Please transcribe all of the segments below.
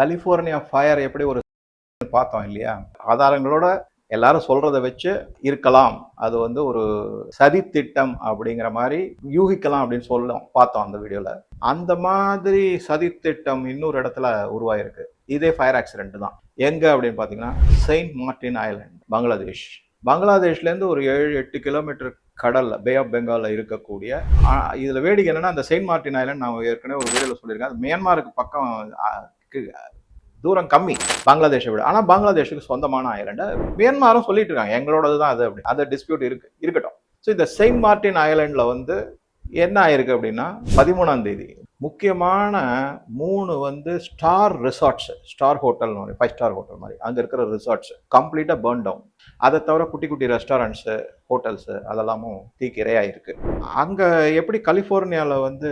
California fire எப்படி ஒரு பார்த்தோம் இல்லையா? ஆதாரங்களோட எல்லாரும் சொல்கிறத வச்சு இருக்கலாம். அது வந்து ஒரு சதி திட்டம் அப்படிங்கிற மாதிரி யூகிக்கலாம் அப்படின்னு சொல்லும் பார்த்தோம் அந்த வீடியோவில் அந்த மாதிரி சதி திட்டம் இன்னொரு இடத்துல உருவாயிருக்கு. இதே ஃபயர் ஆக்சிடென்ட் தான். எங்கே அப்படின்னு பார்த்தீங்கன்னா செயின்ட் மார்டின் ஐலண்ட் பங்களாதேஷ். பங்களாதேஷ்லேருந்து ஒரு ஏழு எட்டு கிலோமீட்டர் கடலில் பே ஆஃப் பெங்காலில் இருக்கக்கூடிய இதில் வேடிக்கை என்னென்னா அந்த செயின்ட் மார்டின் ஐலண்ட் நான் ஏற்கனவே ஒரு வீடியோவில் சொல்லியிருக்கேன். அது மியான்மாருக்கு பக்கம் தூரம் கம்மி. பங்களாதேஷை விட. ஆனால் பங்களாதேஷுக்கு சொந்தமான ஐலண்டை மியான்மாரும் சொல்லிட்டு இருக்காங்க. எங்களோடது தான் அது அப்படி. அந்த டிஸ்பியூட் இருக்கு. இருக்கட்டும். ஸோ இந்த செயின்ட் மார்டின் ஐலண்டில் வந்து என்ன ஆயிருக்கு அப்படின்னா பதிமூணாம் தேதி முக்கியமான மூணு வந்து ஸ்டார் ரிசார்ட்ஸ் ஸ்டார் ஹோட்டல் மாதிரி ஃபைவ் ஸ்டார் ஹோட்டல் மாதிரி அங்கே இருக்கிற ரிசார்ட்ஸ் கம்ப்ளீட்டாக பேர்ன் டவுன் அதை தவிர குட்டி குட்டி ரெஸ்டாரண்ட்ஸு ஹோட்டல்ஸு அதெல்லாமும் தீக்கு இரையாயிருக்கு. அங்கே எப்படி கலிஃபோர்னியாவில் வந்து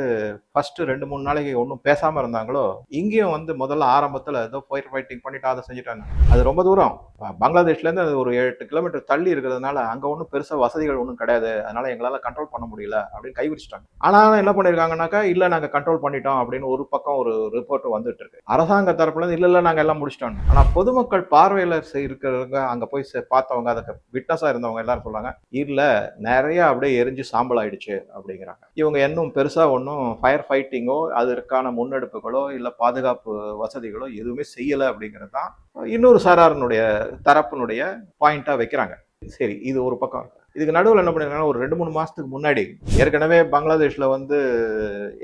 ஃபர்ஸ்ட் ரெண்டு மூணு நாளைக்கு ஒன்றும் பேசாமல் இருந்தாங்களோ இங்கேயும் வந்து முதல்ல ஆரம்பத்தில் ஏதோ ஃபயர் ஃபைட்டிங் பண்ணிட்டு அதை செஞ்சுட்டாங்க. அது ரொம்ப தூரம். பங்களாதேஷ்லேருந்து அது ஒரு எட்டு கிலோமீட்டர் தள்ளி இருக்கிறதுனால அங்கே ஒன்றும் பெருசாக வசதிகள் ஒன்றும் கிடையாது. அதனால எங்களால் கண்ட்ரோல் பண்ண முடியல அப்படின்னு கைவிரிச்சிட்டாங்க ஆனால் என்ன பண்ணியிருக்காங்கனாக்கா இல்லை நாங்கள் கண்ட்ரோல் பண்ணிட்டோம் அப்படின்னு ஒரு பக்கம் ஒரு ரிப்போர்ட் வந்துட்டு இருக்கு. அரசாங்க தரப்புல இருந்து இல்லை இல்லை நாங்கள் எல்லாம் முடிச்சிட்டோம் ஆனால் பொதுமக்கள் பார்வையில் இருக்கிறவங்க அங்கே போய் பார்த்தவங்க அதுக்கு விட்னஸாக இருந்தவங்க எல்லாரும் சொல்லுவாங்க இல்லை நிறைய அப்படியே எரிஞ்சு சாம்பல் ஆயிடுச்சு அப்படிங்கிறாங்க. இவங்க இன்னும் பெருசாக ஒன்றும் ஃபயர் ஃபைட்டிங்கோ அதற்கான முன்னெடுப்புகளோ இல்லை பாதுகாப்பு வசதிகளோ எதுவுமே செய்யலை அப்படிங்கிறது தான் இன்னொரு சாராரனுடைய தரப்பினுடைய பாயிண்ட்டாக வைக்கிறாங்க. சரி இது ஒரு பக்கம் இருக்கு. இதுக்கு நடுவில் என்ன பண்ணிருக்காங்கன்னா ஒரு ரெண்டு மூணு மாதத்துக்கு முன்னாடி ஏற்கனவே பங்களாதேஷில் வந்து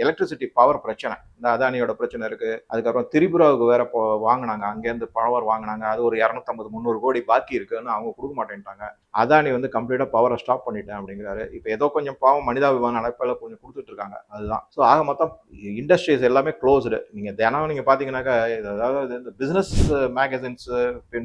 எலக்ட்ரிசிட்டி பவர் பிரச்சனை. இந்த அதானியோட பிரச்சனை இருக்கு. அதுக்கப்புறம் திரிபுராவுக்கு வேற போ வாங்கினாங்க. அங்கேருந்து பவர் வாங்கினாங்க. அது ஒரு இரநூத்தம்பது முந்நூறு கோடி பாக்கி இருக்குன்னு அவங்க கொடுக்க மாட்டேன்ட்டாங்க. அதானி வந்து கம்ப்ளீட்டாக பவரை ஸ்டாப் பண்ணிட்டேன் அப்படிங்கிறாரு. இப்போ ஏதோ கொஞ்சம் பாவம் மனிதாபிமான அழைப்பில் கொஞ்சம் கொடுத்துட்டு இருக்காங்க அதுதான். ஸோ ஆக மொத்தம் இண்டஸ்ட்ரீஸ் எல்லாமே க்ளோஸ்டு நீங்கள் தினம் நீங்கள் பார்த்தீங்கன்னாக்கா இது அதாவது இந்த பிஸ்னஸ் மேகசின்ஸ்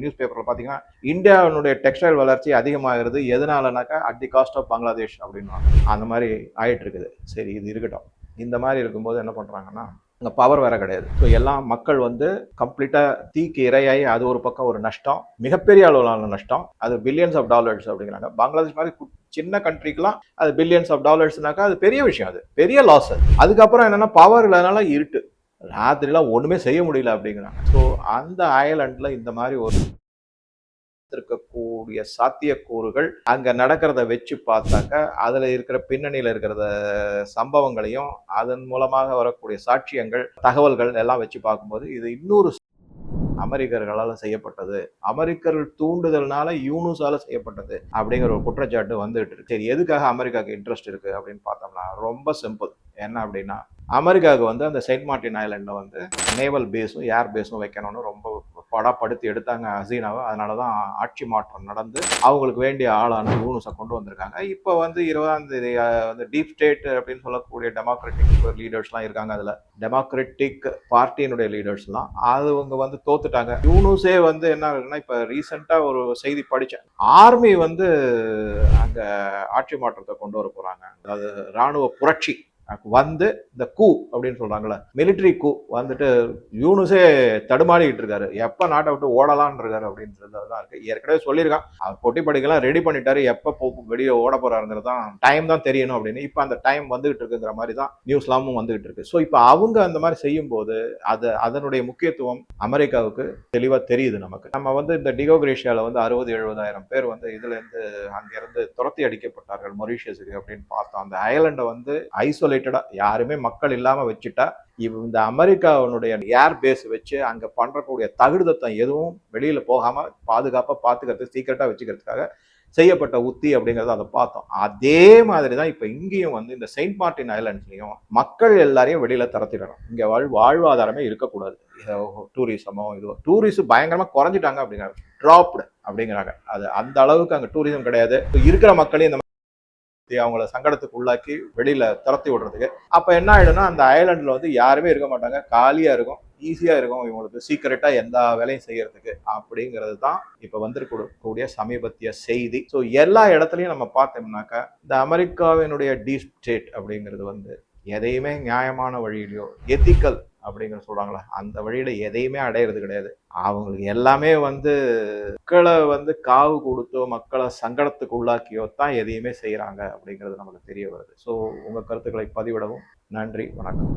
நியூஸ் பேப்பரில் பார்த்தீங்கன்னா இந்தியாவினுடைய டெக்ஸ்டைல் வளர்ச்சி அதிகமாகிறது எதனாலனாக்கா at the cost of Bangladesh அப்படின்னு அந்த மாதிரி ஆயிட்டு இருக்குது சரி இது இருக்கட்டும். இந்த மாதிரி இருக்கும்போது என்ன பண்ணுறாங்கன்னா அங்கே பவர் வேற கிடையாது. ஸோ எல்லாம் மக்கள் வந்து கம்ப்ளீட்டாக தீக்கு இரையாகி அது ஒரு பக்கம் ஒரு நஷ்டம் மிகப்பெரிய அளவிலான நஷ்டம். அது பில்லியன்ஸ் ஆஃப் டாலர்ஸ் அப்படிங்கிறாங்க. பங்களாதேஷ் மாதிரி சின்ன கண்ட்ரிக்கெலாம் அது பில்லியன்ஸ் ஆஃப் டாலர்ஸ்னாக்கா அது பெரிய விஷயம் அது. பெரிய லாஸ் அது. அதுக்கப்புறம் என்னென்னா பவர் இல்லாதனால இருட்டு. ராத்திரிலாம் ஒன்றுமே செய்ய முடியல அப்படிங்கிறாங்க. ஸோ அந்த ஐலண்டில் இந்த மாதிரி ஒரு இருக்கக்கூடிய சாத்தியக்கூறுகள் அங்கே நடக்கிறத வச்சு பார்த்தாக்க அதில் இருக்கிற பின்னணியில் இருக்கிறத சம்பவங்களையும் அதன் மூலமாக வரக்கூடிய சாட்சியங்கள் தகவல்கள் எல்லாம் வச்சு பார்க்கும்போது இது இன்னொரு அமெரிக்கர்களால் செய்யப்பட்டது. அமெரிக்கர்கள் தூண்டுதல்னால யூனுஸால செய்யப்பட்டது அப்படிங்கிற ஒரு குற்றச்சாட்டு வந்துட்டு இருக்கு. சரி எதுக்காக அமெரிக்காவுக்கு இன்ட்ரெஸ்ட் இருக்கு அப்படின்னு பார்த்தோம்னா ரொம்ப சிம்பிள் என்ன அப்படின்னா அமெரிக்காவுக்கு வந்து அந்த செயின்ட் மார்டின் ஐலண்டில் வந்து நேவல் பேஸும் ஏர் பேஸும் வைக்கணும்னு ரொம்ப படப்படுத்தி எடுத்தாங்க ஹசீனாவை அதனால தான் ஆட்சி மாற்றம் நடந்து அவங்களுக்கு வேண்டிய ஆளான யூனுஸை கொண்டு வந்திருக்காங்க. இப்போ வந்து இருபதாம் தேதி வந்து டீப் ஸ்டேட் அப்படின்னு சொல்லக்கூடிய டெமோக்ராட்டிக் லீடர்ஸ்லாம் இருக்காங்க அதில். டெமோக்ராட்டிக் பார்ட்டியினுடைய லீடர்ஸ்லாம் அது அவங்க வந்து தோத்துட்டாங்க. யூனுஸே வந்து என்ன இருக்குன்னா இப்போ ரீசெண்டாக ஒரு செய்தி படித்தேன் ஆர்மி வந்து அங்கே ஆட்சி மாற்றத்தை கொண்டு வர போகிறாங்க அதாவது இராணுவ புரட்சி வந்து இந்த கூ அப்படின்னு சொல்றாங்களே மிலிட்டரி கூ வந்துட்டு யூனுஸே தடுமாறிக்கிட்டு இருக்காரு. எப்போ நாட்டை விட்டு ஓடலான் இருக்காரு அப்படின்றது தான் இருக்கு. ஏற்கனவே சொல்லியிருக்கான். அவர் பொட்டி படிக்கலாம் ரெடி பண்ணிட்டாரு. எப்போ போ வெளியே ஓட போறாருங்கிறது தான் டைம் தான் தெரியணும் அப்படின்னு. இப்போ அந்த டைம் வந்துகிட்டு இருக்குங்கிற மாதிரி தான் நியூஸ்லாமும் வந்துகிட்டு இருக்கு. ஸோ இப்போ அவங்க அந்த மாதிரி செய்யும் போது அது அதனுடைய முக்கியத்துவம் அமெரிக்காவுக்கு தெளிவாக தெரியுது நமக்கு. நம்ம வந்து இந்த டிகோகிரேஷியால வந்து அறுபது எழுபதாயிரம் பேர் வந்து இதுல இருந்து அங்கிருந்து துரத்தி அடிக்கப்பட்டார்கள் மொரீஷியஸுக்கு அப்படின்னு பார்த்தோம். அந்த ஐலண்டை வந்து ஐசோலேட்டடாக யாருமே மக்கள் இல்லாம வச்சுட்டா இந்த அமெரிக்காவினுடைய ஏர் பேஸ் வச்சு அங்க பண்றக்கூடிய தகுதத்தம் எதுவும் வெளியில் போகாம பாதுகாப்பாக பார்த்துக்கிறது சீக்கிரட்டாக வச்சுக்கிறதுக்காக செய்யப்பட்ட உத்தி அப்படிங்கறத அதை பார்த்தோம். அதே மாதிரி தான் இப்போ இங்கேயும் வந்து இந்த செயின்ட் மார்ட்டின் ஐலாண்ட்ஸ்லையும் மக்கள் எல்லாரையும் வெளியில் தரத்திடணும். இங்கே வாழ் வாழ்வாதாரமே இருக்கக்கூடாது. டூரிசமோ இதுவோ டூரிஸ்ட் பயங்கரமாக குறைஞ்சிட்டாங்க அப்படிங்கிறாங்க ட்ராப்டு அப்படிங்கிறாங்க. அது அந்த அளவுக்கு அங்கே டூரிசம் கிடையாது. இருக்கிற மக்களையும் இந்த அவங்கள சங்கடத்துக்கு உள்ளாக்கி வெளியில துரத்தி விடுறதுக்கு. அப்ப என்ன ஆயிடும்னா அந்த ஐலாண்ட்ல வந்து யாருமே இருக்க மாட்டாங்க. காலியா இருக்கும் ஈஸியா இருக்கும் இவங்களுக்கு. சீக்கிரட்டா எந்த வேலையும் செய்யறதுக்கு அப்படிங்கிறது தான் இப்ப வந்திருக்கக்கூடிய சமீபத்திய செய்தி. ஸோ எல்லா இடத்துலையும் நம்ம பார்த்தோம்னாக்கா இந்த அமெரிக்காவினுடைய டீப் ஸ்டேட் அப்படிங்கிறது வந்து எதையுமே நியாயமான வழியிலையோ எத்திக்கல் அப்படிங்கிற சொல்றாங்களே அந்த வழியில எதையுமே அடையிறது கிடையாது. அவங்களுக்கு எல்லாமே வந்து மக்களை வந்து காவு கொடுத்தோ மக்களை சங்கடத்துக்கு உள்ளாக்கியோ தான் எதையுமே செய்கிறாங்க அப்படிங்கிறது நமக்கு தெரிய வருது. ஸோ உங்கள் கருத்துக்களை பதிவிடவும். நன்றி வணக்கம்.